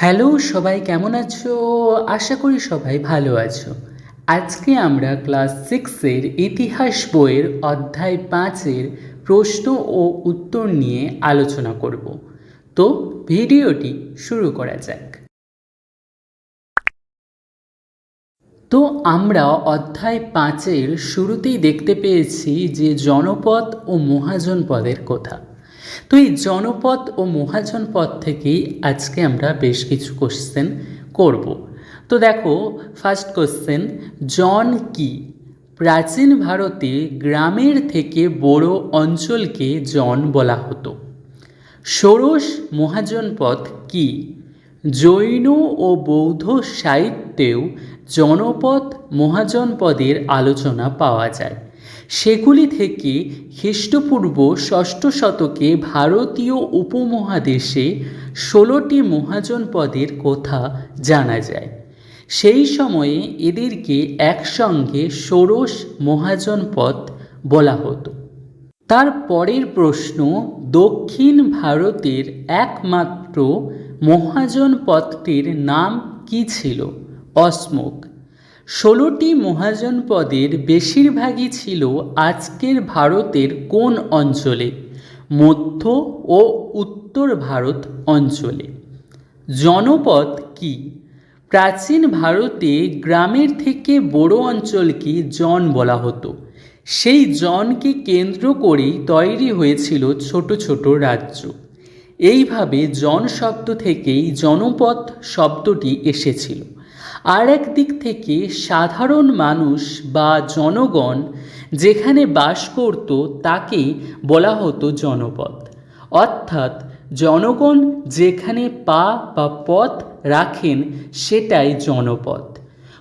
Hello, সবাই কেমন আছো? আশা করি সবাই ভালো আছো। আজকে আমরা ক্লাস সিক্সের ইতিহাস বইয়ের অধ্যায় পাঁচের প্রশ্ন ও উত্তর নিয়ে আলোচনা করব। তো ভিডিওটি শুরু করা যাক। তো আমরা অধ্যায় পাঁচের শুরুতেই দেখতে পেয়েছি যে জনপদ ও মহাজন পদের কথা। তো এই জনপদ ও মহাজন পদ থেকেই আজকে আমরা বেশ কিছু কোশ্চেন করব। তো দেখো ফার্স্ট কোশ্চেন জন কি? প্রাচীন ভারতে গ্রামের থেকে বড় অঞ্চলকে জন বলা হতো। ষোড়শ মহাজনপদ কি? জৈন ও বৌদ্ধ সাহিত্যেও জনপদ মহাজনপদের আলোচনা পাওয়া যায়। সেগুলি থেকে খ্রিস্টপূর্ব ষষ্ঠ শতকে ভারতীয় উপমহাদেশে ষোলোটি মহাজনপদের কথা জানা যায়। সেই সময়ে এদেরকে একসঙ্গে ষোড়শ মহাজনপদ বলা হতো। তার পরের প্রশ্ন, দক্ষিণ ভারতের একমাত্র মহাজন পদটির নাম কি ছিল? অসমুখ ষোলোটি মহাজন পদের বেশিরভাগই ছিল আজকের ভারতের কোন অঞ্চলে? মধ্য ও উত্তর ভারত অঞ্চলে। জনপদ কি? প্রাচীন ভারতে গ্রামের থেকে বড় অঞ্চলকে জন বলা হতো। সেই জনকে কেন্দ্র করেই তৈরি হয়েছিল ছোট ছোট রাজ্য। এইভাবে জন শব্দ থেকেই জনপদ শব্দটি এসেছিল। আর এক দিক থেকে সাধারণ মানুষ বা জনগণ যেখানে বাস করত, তাকে বলা হতো জনপদ। অর্থাৎ জনগণ যেখানে পা বা পথ রাখেন, সেটাই জনপদ।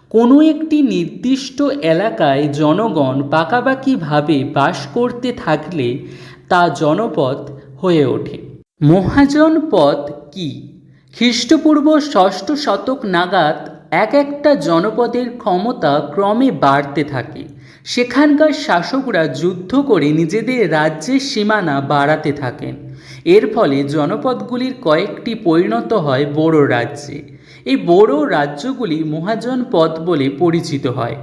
কোনো একটি নির্দিষ্ট এলাকায় জনগণ পাকাপাকিভাবে বাস করতে থাকলে তা জনপদ হয়ে ওঠে। মহাজন পদ কি? খ্রিস্টপূর্ব ষষ্ঠ শতক নাগাদ এক একটা জনপদের ক্ষমতা ক্রমে বাড়তে থাকে। সেখানকার শাসকরা যুদ্ধ করে নিজেদের রাজ্যের সীমানা বাড়াতে থাকেন। এর ফলে জনপদগুলির কয়েকটি পরিণত হয় বড় রাজ্যে। এই বড় রাজ্যগুলি মহাজন পদ বলে পরিচিত হয়।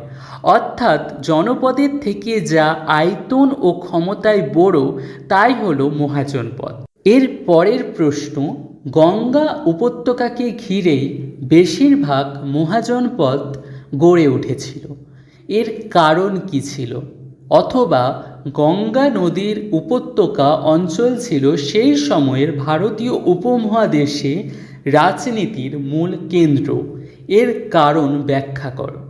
অর্থাৎ জনপদের থেকে যা আয়তন ও ক্ষমতায় বড়, তাই হল মহাজনপদ এর পরের প্রশ্ন, গঙ্গা উপত্যকাকে ঘিরেই বেশিরভাগ মহাজনপদ গড়ে উঠেছিল। এর কারণ কি ছিল? অথবা গঙ্গা নদীর উপত্যকা অঞ্চল ছিল সেই সময়ের ভারতীয় উপমহাদেশে রাজনীতির মূল কেন্দ্র। এর কারণ ব্যাখ্যা করো।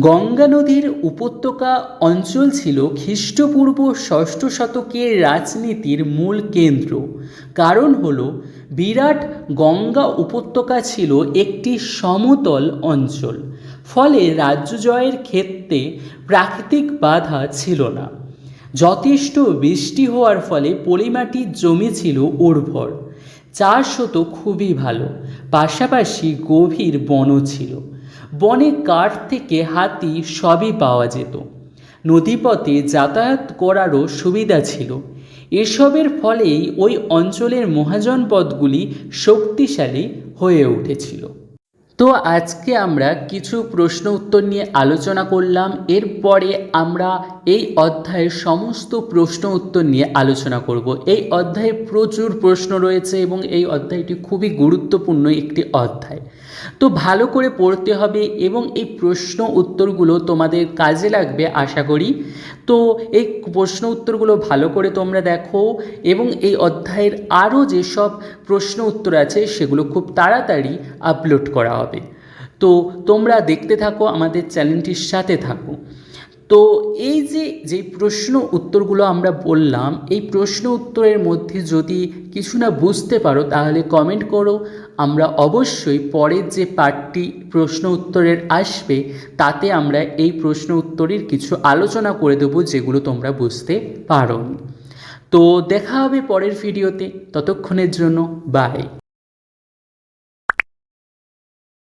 গঙ্গা নদীর উপত্যকা অঞ্চল ছিল খ্রিস্টপূর্ব ষষ্ঠ শতকের রাজনীতির মূল কেন্দ্র। কারণ হল বিরাট গঙ্গা উপত্যকা ছিল একটি সমতল অঞ্চল। ফলে রাজ্য জয়ের ক্ষেত্রে প্রাকৃতিক বাধা ছিল না। যথেষ্ট বৃষ্টি হওয়ার ফলে পলিমাটির জমি ছিল উর্বর। চাষ হতো খুবই ভালো, পাশাপাশি গভীর বনও ছিল। বনে কাঠ থেকে হাতি সবই পাওয়া যেত। নদীপথে যাতায়াত করারও সুবিধা ছিল। এসবের ফলেই ওই অঞ্চলের মহাজনপদগুলি শক্তিশালী হয়ে উঠেছিল। তো আজকে আমরা কিছু প্রশ্ন উত্তর নিয়ে আলোচনা করলাম। এরপরে আমরা এই অধ্যায়ের সমস্ত প্রশ্ন উত্তর নিয়ে আলোচনা করব। এই অধ্যায়ে প্রচুর প্রশ্ন রয়েছে এবং এই অধ্যায়টি খুবই গুরুত্বপূর্ণ একটি অধ্যায়। তো ভালো করে পড়তে হবে এবং এই প্রশ্ন উত্তরগুলো তোমাদের কাজে লাগবে, আশা করি। তো এই প্রশ্ন উত্তরগুলো ভালো করে তোমরা দেখো এবং এই অধ্যায়ের আরও যেসব প্রশ্ন উত্তর আছে সেগুলো খুব তাড়াতাড়ি আপলোড করা হবে। তো তোমরা দেখতে থাকো, আমাদের চ্যানেলটির সাথে থাকো। তো এই যে যে প্রশ্ন উত্তরগুলো আমরা বললাম, এই প্রশ্ন উত্তরের মধ্যে যদি কিছু না বুঝতে পারো, তাহলে কমেন্ট করো। আমরা অবশ্যই পরের যে পার্টটি প্রশ্ন উত্তরের আসবে, তাতে আমরা এই প্রশ্ন উত্তরের কিছু আলোচনা করে দেবো, যেগুলো তোমরা বুঝতে পারো তো দেখা হবে পরের ভিডিওতে। ততক্ষণের জন্য বাই